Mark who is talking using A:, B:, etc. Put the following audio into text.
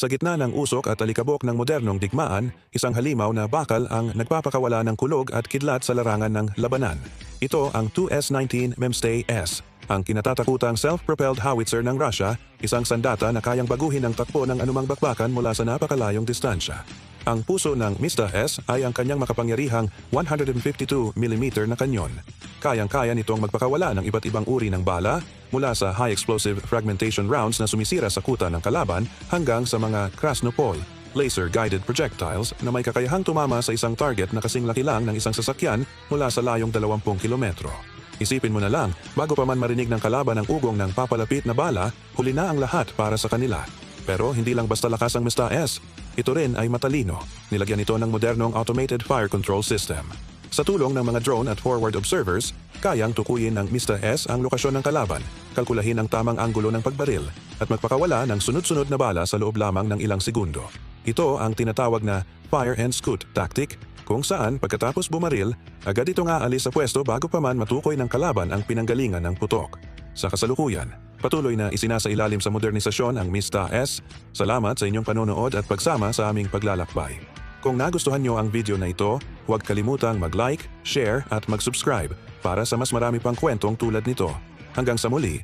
A: Sa gitna ng usok at alikabok ng modernong digmaan, isang halimaw na bakal ang nagpapakawala ng kulog at kidlat sa larangan ng labanan. Ito ang 2S-19 Memstay S, ang kinatatakutang self-propelled howitzer ng Russia, isang sandata na kayang baguhin ang takbo ng anumang bakbakan mula sa napakalayong distansya. Ang puso ng Mista S ay ang kanyang makapangyarihang 152mm na kanyon. Kayang-kaya nitong magpakawala ng iba't ibang uri ng bala mula sa high explosive fragmentation rounds na sumisira sa kuta ng kalaban hanggang sa mga Krasnopol, laser-guided projectiles na may kakayahang tumama sa isang target na kasing laki lang ng isang sasakyan mula sa layong 20 kilometro. Isipin mo na lang, bago pa man marinig ng kalaban ang ugong ng papalapit na bala, huli na ang lahat para sa kanila. Pero hindi lang basta lakas ang Mista S, ito rin ay matalino. Nilagyan ito ng modernong automated fire control system. Sa tulong ng mga drone at forward observers, kayang tukuyin ng Mista S ang lokasyon ng kalaban, kalkulahin ang tamang anggulo ng pagbaril, at magpakawala ng sunod-sunod na bala sa loob lamang ng ilang segundo. Ito ang tinatawag na fire and scoot tactic, kung saan pagkatapos bumaril, agad itong aalis sa pwesto bago pa man matukoy ng kalaban ang pinanggalingan ng putok. Sa kasalukuyan, patuloy na isinasailalim sa modernisasyon ang Mista S. Salamat sa inyong panonood at pagsama sa aming paglalakbay. Kung nagustuhan nyo ang video na ito, huwag kalimutang mag-like, share at mag-subscribe para sa mas marami pang kwentong tulad nito. Hanggang sa muli,